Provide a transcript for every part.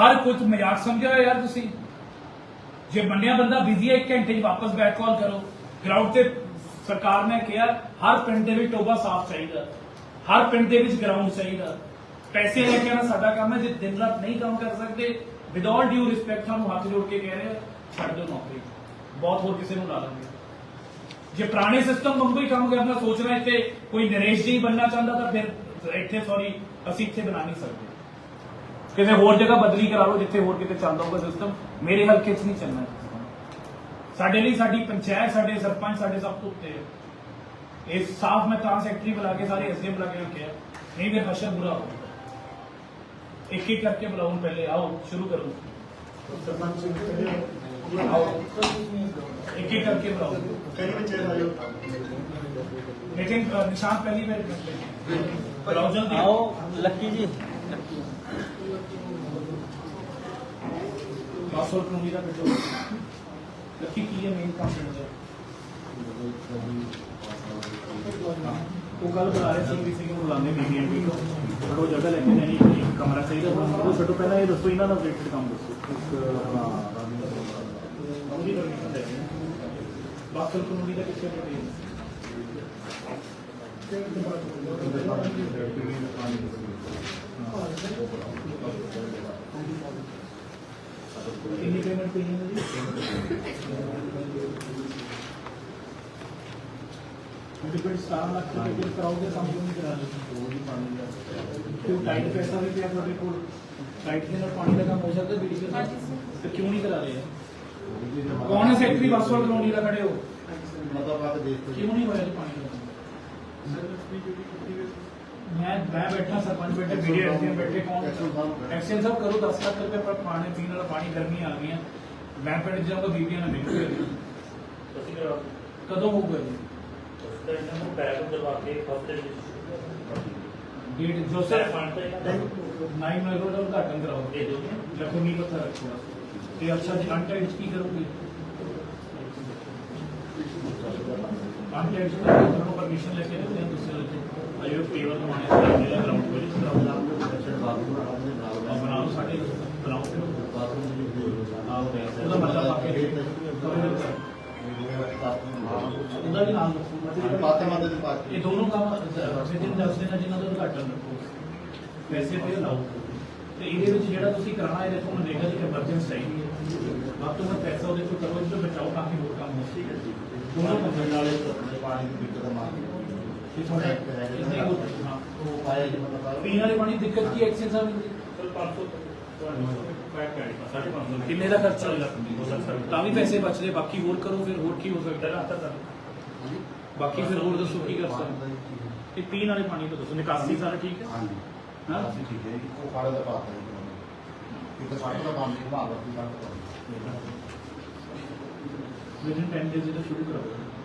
ਹਰ ਕੁਝ ਮਜ਼ਾਕ ਸਮਝਿਆ ਹੋਇਆ ਯਾਰ ਤੁਸੀਂ। ਜੇ ਮੰਨਿਆ ਬੰਦਾ ਬਿਜ਼ੀ ਹੈ, ਇੱਕ ਘੰਟੇ 'ਚ ਵਾਪਸ ਬੈਕ ਕਾਲ ਕਰੋ। ਗਰਾਊਂਡ ਤੇ ਸਰਕਾਰ ਨੇ ਕਿਹਾ, ਹਰ ਪਿੰਡ ਦੇ ਵਿੱਚ ਟੋਬਾ ਸਾਫ਼ ਚਾਹੀਦਾ। ਹਰ ਪਿੰਡ ਦੇ ਵਿੱਚ ਗਰਾਊਂਡ ਚਾਹੀਦਾ। ਪੈਸੇ ਲੈ ਕੇ ਆਉਣਾ ਸਾਡਾ ਕੰਮ ਹੈ, ਜੇ ਦਿਨ ਰਾਤ ਨਹੀਂ ਕੰਮ ਕਰ ਸਕਦੇ ਵਿਦ ਆਲ ਡਿਊ ਰਿਸਪੈਕਟ ਤੁਹਾਨੂੰ ਹੱਥ ਜੋੜ ਕੇ ਕਹਿ ਰਹੇ ਛੱਡ ਦਿਓ ਨੌਕਰੀ। ਬਹੁਤ ਹੋਰ ਕਿਸੇ ਨੂੰ ਲਾ ਲਾਂਗੇ ਜੇ ਪੁਰਾਣੇ ਸਿਸਟਮ ਵਾਂਗੂ ਹੀ ਕੰਮ ਕਰਨਾ ਸੋਚ ਰਿਹਾ ਇੱਥੇ ਕੋਈ ਨਰੇਸ਼ ਜੀ ਬਣਨਾ ਚਾਹੁੰਦਾ ਤਾਂ ਫਿਰ ਇੱਥੇ ਸੌਰੀ ਅਸੀਂ ਇੱਥੇ ਬਣਾ ਨਹੀਂ ਸਕਦੇ। ਕਿਸੇ ਹੋਰ ਜਗ੍ਹਾ ਬਦਲੀ ਕਰਾ ਲਓ ਜਿੱਥੇ ਹੋਰ ਕਿਤੇ ਚੱਲਦਾ ਹੋਊਗਾ ਸਿਸਟਮ ਮੇਰੇ ਹਲਕੇ 'ਚ ਨਹੀਂ ਚੱਲਣਾ ਇਹ system। ਸਾਡੇ ਲਈ ਸਾਡੀ ਪੰਚਾਇਤ ਸਾਡੇ ਸਰਪੰਚ ਸਾਡੇ ਸਭ ਤੋਂ ਉੱਤੇ ਹੈ ਇਹ ਸਾਫ਼ ਮੈਂ ਤਾਂ ਸੈਕਟਰੀ ਬੁਲਾ ਕੇ ਸਾਰੇ ਐਸਡੀਐਮ ਬੁਲਾ ਕੇ ਰੱਖਿਆ ਨਹੀਂ ਫਿਰ ਹਸ਼ਰ ਬੁਰਾ ਹੋਊਗਾ ਇੱਕ ਇੱਕ ਕਰਕੇ ਬੁਲਾਉਂ ਪਹਿਲੇ ਆਓ ਸ਼ੁਰੂ ਕਰੋ ਇੱਕ ਇੱਕ ਕਰਕੇ ਬੁਲਾਓ ਲੇਕਿਨ ਅ, ਨਿਸ਼ਾਨ ਪਹਿਲੀ ਵਾਰ ਬੁਲਾਓ ਜਲਦੀ ਆਓ ਲੱਕੀ ਜੀ ਬਾਸੋਲ ਕਲੋਨੀ ਦਾ ਬਿਟੋ ਲੱਕੀ ਕੀ ਹੈ ਮੇਨ ਕੰਮ ਦਾ ਉਹ ਕੱਲ ਬੁਲਾ ਰਹੇ ਸੀ ਕਿਸੇ ਨੂੰ ਬੁਲਾਉਂਦੇ ਮੀਡੀਆ ਵੀ ਪਰ ਉਹ ਜਗ੍ਹਾ ਲੈ ਕੇ ਨਹੀਂ ਇੱਕ ਕਮਰਾ ਚਾਹੀਦਾ ਉਹਨਾਂ ਨੂੰ ਛੱਡੋ, ਪਹਿਲਾਂ ਇਹ ਦੱਸੋ, ਇਹਨਾਂ ਦਾ ਰਿਲੇਟਡ ਕੰਮ ਦੱਸੋ। ਬਾਸੋਲ ਕਲੋਨੀ ਦਾ पेमेंट पे है मुझे चार लाख की पेमेंट कराओगे तो हम क्यों नहीं करा लेते क्यों टाइट पैसा भी क्या कर रिपोर्ट टाइट के अंदर पानी लगा हो जाता है बीड़ी के हाँ तो क्यों नहीं करा रहे कौन है सेक्रेटरी बासवाल कॉलोनी का खड़े हो? मतलब आप देखते क्यों नहीं हो। रहा पानी? लगा मैं मैं बैठा सरपंच बैठे मीडिया एसडीएम बैठे कौन? एक्सचेंज सब करो दस लाख रुपए पर पानी पीने वाला पानी गर्मी आ गई है। मैं बैठ जाऊँगा बीबियाँ ना मिलूँगी कदों हो गए डेट कराओ लखनऊ पत्थर रखो अच्छा जी अंटा इंच की करोगे? ਅਨਟਾਈਡ ਦਾ ਤੁਹਾਨੂੰ ਪਰਮਿਸ਼ਨ ਲੈ ਕੇ ਦਿੰਦੇ ਹਾਂ ਤੁਸੀਂ ਉੱਥੇ ਆਇਓ ਪੇਵਰ ਬਣਾਉਣੇ ਸਾਰੇ ਜਿਹੜਾ ਗਰਾਊਂਡ ਵਿੱਚ ਕਰਾਓ ਬਣਾਓ ਸਾਡੇ ਬਣਾਓ ਉਹਦਾ ਮਤਲਬ ਆ ਕੇ ਉਹਦਾ ਵੀ ਨਾਮ ਰੱਖੋ ਇਹ ਦੋਨੋਂ ਕੰਮ ਵਿਦਿਨ ਦੱਸ ਦੇਣਾ ਜਿਨ੍ਹਾਂ ਦਾ ਉਦਘਾਟਨ ਰੱਖੋ। ਪੈਸੇ ਤੇ ਲਾਓ ਤੇ ਇਹਦੇ ਵਿੱਚ ਜਿਹੜਾ ਤੁਸੀਂ ਕਰਾਉਣਾ ਹੈ ਦੇਖੋ ਮਨਰੇਗਾ ਦੀ ਐਮਰਜੈਂਸੀ ਚਾਹੀਦੀ ਹੈ। ਵੱਧ ਤੋਂ ਵੱਧ ਪੈਸਾ ਉਹਦੇ ਕੋਲ ਕਰੋ ਇਸ ਤੋਂ ਬਚਾਓ ਤਾਂ ਕਿ ਹੋਰ ਕੰਮ ਹੋ ਸਕੇ। ਦੋਨੋਂ ਬੰਦੇ ਨਾਲ ਇਹ ਥੋੜਾ ਇਸੇ ਕੋ ਹਾਂ ਪੀਣ ਵਾਲੇ ਪਾਣੀ ਦੀ ਦਿੱਕਤ ਕੀ ਐਕਸੈਸ ਆ ਹੁੰਦੀ ਕਿੰਨੇ ਦਾ ਖਰਚਾ ਹੋਏਗਾ ਤਾਂ ਵੀ ਪੈਸੇ ਬਚਦੇ ਬਾਕੀ ਹੋਰ ਕਰੋ ਫਿਰ ਹੋਰ ਕੀ ਹੋ ਸਕਦਾ ਹੈ ਬਾਕੀ ਫਿਰ ਹੋਰ ਦੱਸੋ ਕੀ ਕਰ ਸਕਦੇ ਇਹ ਪੀਣ ਵਾਲੇ ਪਾਣੀ ਤੋਂ ਦੱਸੋ ਨਿਕਾਸੀ ਸਾਰਾ ਠੀਕ ਹੈ ਹਾਂ ਵਿਦਿਨ 10 ਡੇਜ਼ ਇਹਦਾ ਸ਼ੁਰੂ ਕਰੋ ਜੋ ਸਭ ਲਿਖ ਲਿਆ ਠੀਕ ਹੈ ਠੀਕ ਹੈ ਅਗਲਾ ਮਿੰਟ ਬਤਾਓ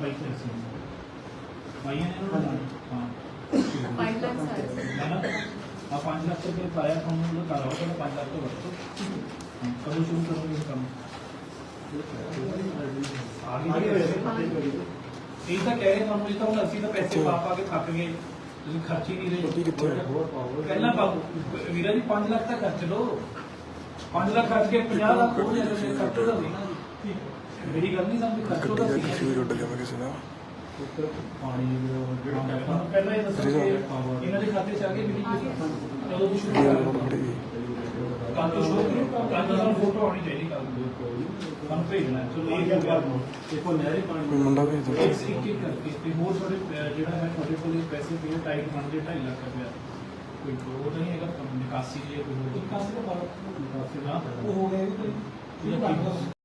ਪੁਲਿਸ ਨੂੰ ਗ੍ਰਾਂਟ ਨੇ ਉਹਨਾਂ ਨੂੰ ਹਾਂ Five lakhs ਆਏ ਹੈ ਨਾ ਆ 5 ਲੱਖ ਰੁਪਏ ਪਾਇਆ ਤੁਹਾਨੂੰ ਉਹ ਕਰਾਓ ਤਾਂ 5 ਲੱਖ ਤੋਂ ਵਰਤੋ ਕਦੋਂ ਸ਼ੁਰੂ ਕਰੋਗੇ ਇਹ ਕੰਮ ਆਗੇ ਇਹ ਤਾਂ ਕਹਿ ਰਹੇ ਤੁਹਾਨੂੰ ਇਹ ਤਾਂ ਹੁਣ ਅਸੀਂ ਤਾਂ ਪੈਸੇ ਪਾ ਪਾ ਕੇ ਥੱਕ ਗਏ ਤੁਸੀਂ ਖਰਚ ਹੀ ਨਹੀਂ ਰਹੇ ਪਹਿਲਾਂ ਪਾਓ ਵੀਰਾ ਜੀ 5 ਲੱਖ ਤਾਂ ਖਰਚ ਲਓ 5 ਲੱਖ ਖਰਚ ਕੇ 50 ਲੱਖ ਹੋ ਜਾਵੇ ਖਰਚੋ ਤਾਂ ਨਹੀਂ। ਨਾ ਜੀ ਮੇਰੀ ਗੱਲ ਨਹੀਂ ਸਮਝ ਤਾਂ ਗੱਡੀ ਸੀ ਕਿਸੇ ਰੁੱਟ ਜਾਵੇ ਕਿਸੇ ਦਾ ਪਾਣੀ ਜਿਹੜਾ ਪਹਿਲਾਂ ਇਹ ਦੱਸੋ ਕਿ ਇਹਨਾਂ ਦੇ ਖਾਤੇ 'ਚ ਆ ਗਏ ਬਿਜਲੀ ਕਦੋਂ ਤੋਂ ਸ਼ੁਰੂ ਕੋਲ ਤੋਂ ਸ਼ੁਰੂ ਕਰੋ ਕੱਲ ਤੋਂ ਸਾਨੂੰ ਫੋਟੋ ਆਉਣੀ ਚਾਹੀਦੀ ਕੱਲ ਸਾਨੂੰ ਭੇਜਣਾ। ਚਲੋ ਇਹ ਗਿਆ। ਦੇਖੋ ਨਹਿਰੀ ਪਾਣੀ ਮੁੰਡਾ ਭੇਜ ਦਿਓ। ਇੱਕ ਇੱਕ ਕਰਕੇ ਤੇ ਹੋਰ ਤੁਹਾਡੇ ਜਿਹੜਾ ਹੈ ਤੁਹਾਡੇ ਕੋਲ ਪੈਸੇ ਪਏ ਟਾਈਟ ਬਣ ਜੇ 2.5 ਲੱਖ ਰੁਪਇਆ ਕੋਈ ਤਾਂ ਨਹੀਂ ਹੈਗਾ ਨਿਕਾਸੀ ਜੇ ਕੋਈ ਹੋਰ। ਨਿਕਾਸੀ ਦਾ ਉਹ ਹੋ ਗਿਆ